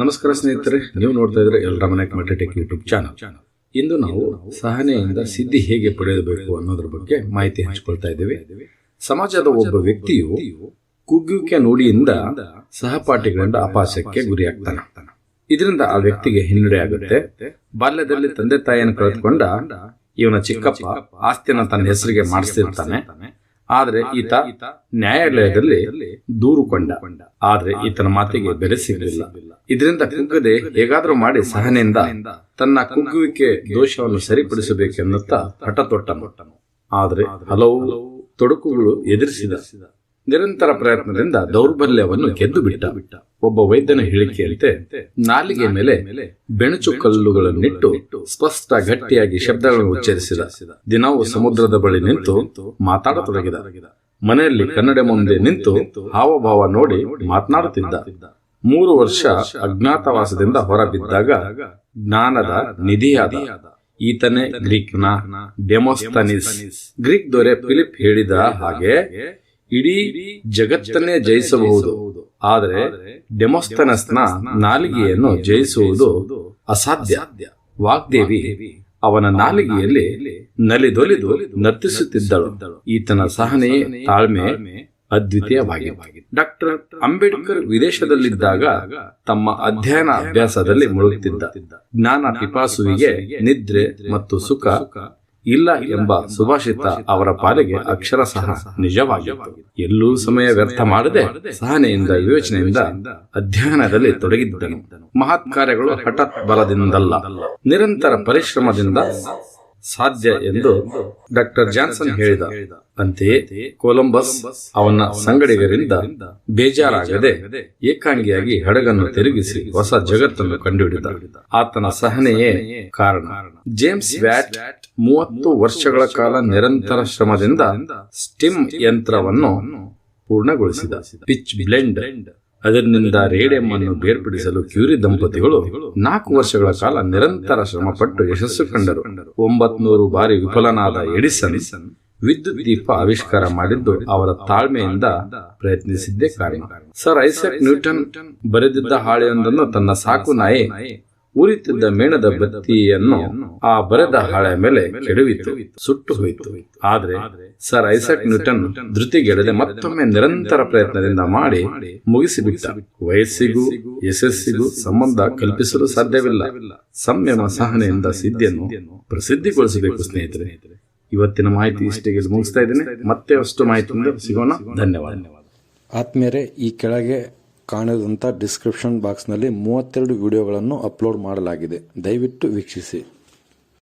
ನಮಸ್ಕಾರ ಸ್ನೇಹಿತರೆ, ನೀವು ನೋಡ್ತಾ ಇದ್ರೆ ಎಲ್ಲರ ಮನೆ ಟೆಕ್ ಯೂಟ್ಯೂಬ್ ಚಾನಲ್. ಇಂದು ನಾವು ಸಹನೆಯಿಂದ ಸಿದ್ಧಿ ಹೇಗೆ ಪಡೆಯಬೇಕು ಅನ್ನೋದ್ರ ಬಗ್ಗೆ ಮಾಹಿತಿ ಹಂಚಿಕೊಳ್ತಾ ಇದ್ದೇವೆ. ಸಮಾಜದ ಒಬ್ಬ ವ್ಯಕ್ತಿಯು ಕುಗ್ಗುವಿಕೆ ನುಡಿಯಿಂದ ಸಹಪಾಠಿಗಳಿಂದ ಅಪಾಸಕ್ಕೆ ಗುರಿಯಾಗ್ತಾನೆ. ಇದರಿಂದ ಆ ವ್ಯಕ್ತಿಗೆ ಹಿನ್ನಡೆ ಆಗುತ್ತೆ. ಬಾಲ್ಯದಲ್ಲಿ ತಂದೆ ತಾಯಿಯನ್ನು ಕಳೆದುಕೊಂಡ ಇವನ ಚಿಕ್ಕಪ್ಪ ಆಸ್ತಿಯನ್ನ ತನ್ನ ಹೆಸರಿಗೆ ಮಾಡಿಸ್ತಿರ್ತಾನೆ. ಆದ್ರೆ ಈತ ನ್ಯಾಯಾಲಯದಲ್ಲಿ ದೂರು ದೂರುಕೊಂಡ ಆದ್ರೆ ಈತನ ಮಾತಿಗೆ ಬೆಲೆ ಸಿಗಲಿಲ್ಲ. ಇದರಿಂದ ಕುಗ್ಗದೆ ಹೇಗಾದರೂ ಮಾಡಿ ಸಹನೆಯಿಂದ ತನ್ನ ಕುಗ್ಗುವಿಕೆ ದೋಷವನ್ನು ಸರಿಪಡಿಸಬೇಕೆನ್ನುತ್ತಾ ಹಠ ತೊಟ್ಟನು ಆದರೆ ಹಲವು ತೊಡಕುಗಳು ಎದುರಿಸಿದ ನಿರಂತರ ಪ್ರಯತ್ನದಿಂದ ದೌರ್ಬಲ್ಯವನ್ನು ಗೆದ್ದು ಬಿಟ್ಟ ಒಬ್ಬ ವೈದ್ಯನ ಹೇಳಿಕೆಯಂತೆ ನಾಲಿಗೆ ಮೇಲೆ ಬೆಣಚು ಕಲ್ಲುಗಳನ್ನಿಟ್ಟು ಸ್ಪಷ್ಟ ಗಟ್ಟಿಯಾಗಿ ಶಬ್ದಗಳನ್ನು ಉಚ್ಚರಿಸಿದ. ದಿನವೂ ಸಮುದ್ರದ ಬಳಿ ನಿಂತು ಮಾತಾಡತೊಡಗಿದ. ಮನೆಯಲ್ಲಿ ಕನ್ನಡ ಮುಂದೆ ನಿಂತು ಹಾವಭಾವ ನೋಡಿ ಮಾತನಾಡುತ್ತಿದ್ದ. ಮೂರು ವರ್ಷ ಅಜ್ಞಾತವಾಸದಿಂದ ಹೊರಬಿದ್ದಾಗ ಜ್ಞಾನದ ನಿಧಿಯಾದ ಈತನೇ ಗ್ರೀಕ್ನ ಡೆಮೋಸ್ತನಿಸ್. ಗ್ರೀಕ್ ದೊರೆ ಫಿಲಿಪ್ ಹೇಳಿದ ಹಾಗೆ ಇಡೀ ಜಗತ್ತನ್ನೇ ಜಯಿಸಬಹುದು. ಆದರೆ ಡೆಮೋಸ್ತನಸ್ನ ನಾಲಿಗೆಯನ್ನು ಜಯಿಸುವುದು ಅಸಾಧ್ಯ. ವಾಗ್ದೇವಿ ಅವನ ನಾಲಿಗೆಯಲ್ಲಿ ನಲಿದೊಲಿದು ನರ್ತಿಸುತ್ತಿದ್ದಳು. ಈತನ ಸಹನೆ ತಾಳ್ಮೆ. ಅದ್ವಿತೀಯವಾಗಿದೆ. ಡಾಕ್ಟರ್ ಅಂಬೇಡ್ಕರ್ ವಿದೇಶದಲ್ಲಿದ್ದಾಗ ತಮ್ಮ ಅಧ್ಯಯನ ಅಭ್ಯಾಸದಲ್ಲಿ ಮುಳುಗುತ್ತಿದ್ದ. ಜ್ಞಾನ ಪಿಪಾಸುವಿಗೆ ನಿದ್ರೆ ಮತ್ತು ಸುಖ ಇಲ್ಲ ಎಂಬ ಸುಭಾಷಿತ ಅವರ ಪಾಲಿಗೆ ಅಕ್ಷರ ಸಹ ನಿಜವಾಗಿತ್ತು. ಎಲ್ಲೂ ಸಮಯ ವ್ಯರ್ಥ ಮಾಡದೆ ಸಹನೆಯಿಂದ, ವಿವೇಚನೆಯಿಂದ ಅಧ್ಯಯನದಲ್ಲಿ ತೊಡಗಿದ್ದನು. ಮಹತ್ ಕಾರ್ಯಗಳು ಹಠಾತ್ ಬಲದಿಂದಲ್ಲ. ನಿರಂತರ ಪರಿಶ್ರಮದಿಂದ ಸಾಧ್ಯ ಎಂದು ಡಾಕ್ಟರ್ ಜಾನ್ಸನ್ ಹೇಳಿದ. ಅಂತೆಯೇ ಕೊಲಂಬಸ್ ಅವನ ಸಂಗಡಿಗರಿಂದ ಬೇಜಾರಾಗದೆ ಏಕಾಂಗಿಯಾಗಿ ಹಡಗನ್ನು ತಿರುಗಿಸಿ ಹೊಸ ಜಗತ್ತನ್ನು ಕಂಡುಹಿಡಿದ ಆತನ ಸಹನೆಯೇ ಕಾರಣ. ಜೇಮ್ಸ್ ವ್ಯಾಟ್ ಮೂವತ್ತು ವರ್ಷಗಳ ಕಾಲ ನಿರಂತರ ಶ್ರಮದಿಂದ ಸ್ಟಿಮ್ ಯಂತ್ರವನ್ನು ಪೂರ್ಣಗೊಳಿಸಿದ. Pitchblende. ಅದರಿಂದ ರೇಡಿಯಂ ಅನ್ನು ಬೇರ್ಪಡಿಸಲು ಕ್ಯೂರಿ ದಂಪತಿಗಳು ನಾಲ್ಕು ವರ್ಷಗಳ ಕಾಲ ನಿರಂತರ ಶ್ರಮಪಟ್ಟು ಯಶಸ್ಸು ಕಂಡರು. ಒಂಬತ್ನೂರು ಬಾರಿ ವಿಫಲನಾದ ಎಡಿಸನ್ ವಿದ್ಯುತ್ ದೀಪ ಆವಿಷ್ಕಾರ ಮಾಡಿದ್ದು ಅವರ ತಾಳ್ಮೆಯಿಂದ ಪ್ರಯತ್ನಿಸಿದ್ದೇ ಕಾರಣ ಸರ್ ಐಸಕ್ ನ್ಯೂಟನ್ ಬರೆದಿದ್ದ ಹಾಳೆಯೊಂದನ್ನು ತನ್ನ ಸಾಕು ನಾಯಿ ಉರಿತಿದ್ದ ಮೇಣದ ಬತ್ತಿಯನ್ನು ಆ ಬರೆದ ಹಾಳೆ ಮೇಲೆ ಕೆಡವಿತು, ಸುಟ್ಟು ಹೋಯಿತು. ಆದ್ರೆ ಸರ್ ಐಸಕ್ ನ್ಯೂಟನ್ ಧೃತಿಗೆಡದೆ ಮತ್ತೊಮ್ಮೆ ನಿರಂತರ ಪ್ರಯತ್ನದಿಂದ ಮಾಡಿ ಮುಗಿಸಿಬಿಟ್ಟ. ವಯಸ್ಸಿಗೂ, ಯಶಸ್ಸಿಗೂ ಸಂಬಂಧ ಕಲ್ಪಿಸಲು ಸಾಧ್ಯವಿಲ್ಲ. ಸಂಯಮ ಸಹನೆಯಿಂದ ಸಿದ್ಧಿಯನ್ನು ಪ್ರಸಿದ್ಧಿಗೊಳಿಸಬೇಕು ಸ್ನೇಹಿತರೆ. ಇವತ್ತಿನ ಮಾಹಿತಿ ಇಷ್ಟೇ ಮುಗಿಸ್ತಾ ಇದ್ದೇನೆ. ಮತ್ತೆ ಅಷ್ಟು ಮಾಹಿತಿಯಿಂದ ಸಿಗೋಣ. ಧನ್ಯವಾದ. ಆತ್ಮೇರೆ ಈ ಕೆಳಗೆ ಕಾಣದಂಥ ಡಿಸ್ಕ್ರಿಪ್ಷನ್ ಬಾಕ್ಸ್ನಲ್ಲಿ ಮೂವತ್ತೆರಡು ವಿಡಿಯೋಗಳನ್ನು ಅಪ್ಲೋಡ್ ಮಾಡಲಾಗಿದೆ. ದಯವಿಟ್ಟು ವೀಕ್ಷಿಸಿ.